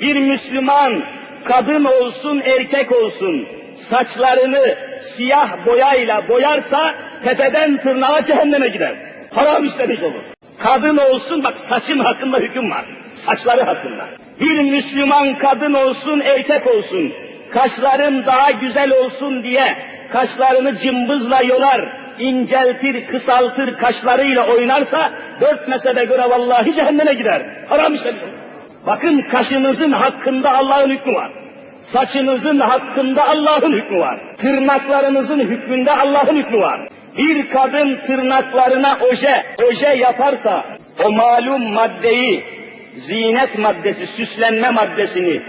Bir Müslüman kadın olsun erkek olsun saçlarını siyah boyayla boyarsa tepeden tırnağa cehenneme gider. Haram işlemiş olur. Kadın olsun bak saçın hakkında hüküm var. Saçları hakkında. Bir Müslüman kadın olsun erkek olsun kaşların daha güzel olsun diye kaşlarını cımbızla yolar, inceltir, kısaltır, kaşlarıyla oynarsa dört mezhebe göre vallahi cehenneme gider. Haram işlemiş olur. Bakın kaşınızın hakkında Allah'ın hükmü var. Saçınızın hakkında Allah'ın hükmü var. Tırnaklarınızın hükmünde Allah'ın hükmü var. Bir kadın tırnaklarına oje, oje yaparsa o malum maddeyi, zinet maddesi, süslenme maddesini,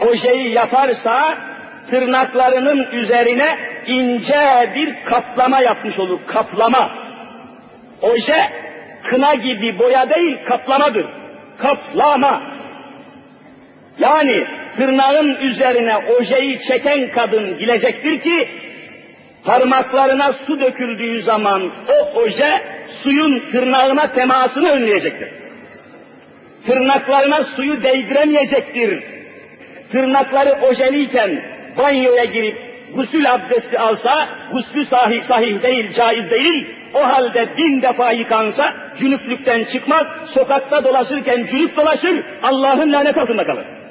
ojeyi yaparsa tırnaklarının üzerine ince bir kaplama yapmış olur. Kaplama. Oje kına gibi boya değil kaplamadır. Kaplama. Yani tırnağın üzerine ojeyi çeken kadın bilecektir ki parmaklarına su döküldüğü zaman o oje suyun tırnağına temasını önleyecektir. Tırnaklarına suyu değdiremeyecektir. Tırnakları ojeliyken banyoya girip gusül abdesti alsa, guslü sahih, sahih değil, caiz değil, o halde bin defa yıkansa, cünüplükten çıkmaz, sokakta dolaşırken cünüp dolaşır, Allah'ın lanet altında kalır.